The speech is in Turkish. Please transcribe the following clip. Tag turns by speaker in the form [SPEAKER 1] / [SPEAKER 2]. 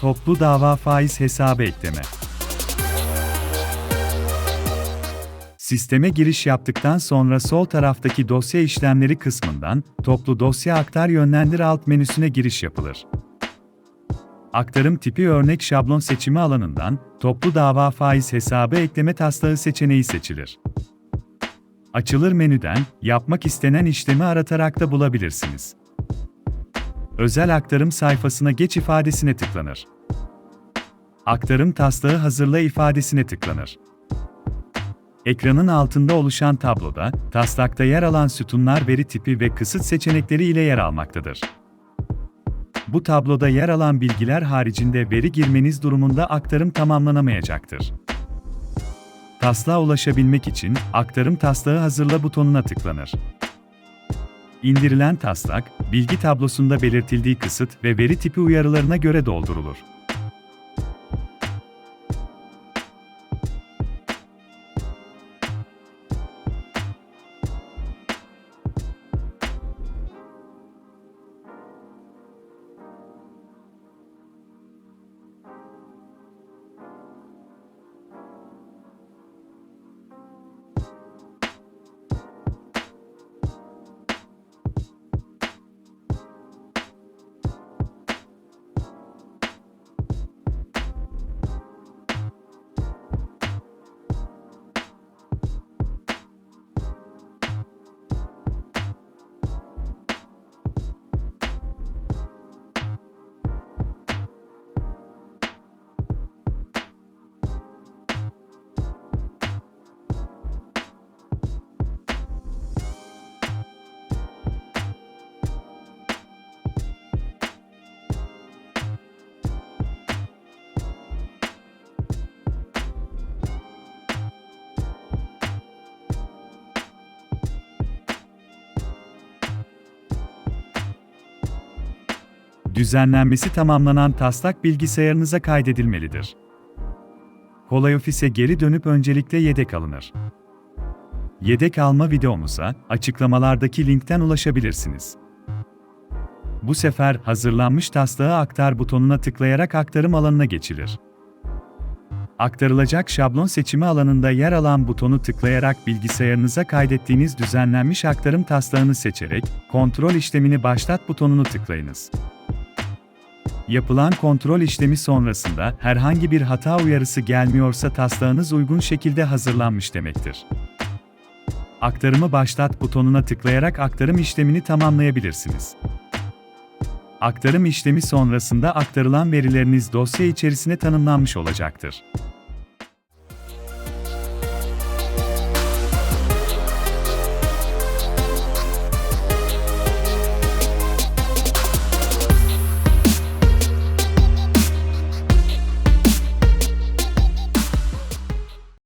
[SPEAKER 1] Toplu dava faiz hesabı ekleme. Sisteme giriş yaptıktan sonra sol taraftaki dosya işlemleri kısmından toplu dosya aktar yönlendir alt menüsüne giriş yapılır. Aktarım tipi örnek şablon seçimi alanından toplu dava faiz hesabı ekleme taslağı seçeneği seçilir. Açılır menüden yapmak istenen işlemi aratarak da bulabilirsiniz. Özel aktarım sayfasına geç ifadesine tıklanır. Aktarım taslağı hazırla ifadesine tıklanır. Ekranın altında oluşan tabloda, taslakta yer alan sütunlar veri tipi ve kısıt seçenekleri ile yer almaktadır. Bu tabloda yer alan bilgiler haricinde veri girmeniz durumunda aktarım tamamlanamayacaktır. Taslağa ulaşabilmek için Aktarım taslağı hazırla butonuna tıklanır. İndirilen taslak, bilgi tablosunda belirtildiği kısıt ve veri tipi uyarılarına göre doldurulur. Düzenlenmesi tamamlanan taslak bilgisayarınıza kaydedilmelidir. Kolay Ofis'e geri dönüp öncelikle yedek alınır. Yedek alma videomuza açıklamalardaki linkten ulaşabilirsiniz. Bu sefer hazırlanmış taslağı aktar butonuna tıklayarak aktarım alanına geçilir. Aktarılacak şablon seçimi alanında yer alan butonu tıklayarak bilgisayarınıza kaydettiğiniz düzenlenmiş aktarım taslağını seçerek kontrol işlemini başlat butonunu tıklayınız. Yapılan kontrol işlemi sonrasında herhangi bir hata uyarısı gelmiyorsa taslağınız uygun şekilde hazırlanmış demektir. Aktarımı başlat butonuna tıklayarak aktarım işlemini tamamlayabilirsiniz. Aktarım işlemi sonrasında aktarılan verileriniz dosya içerisine tanımlanmış olacaktır.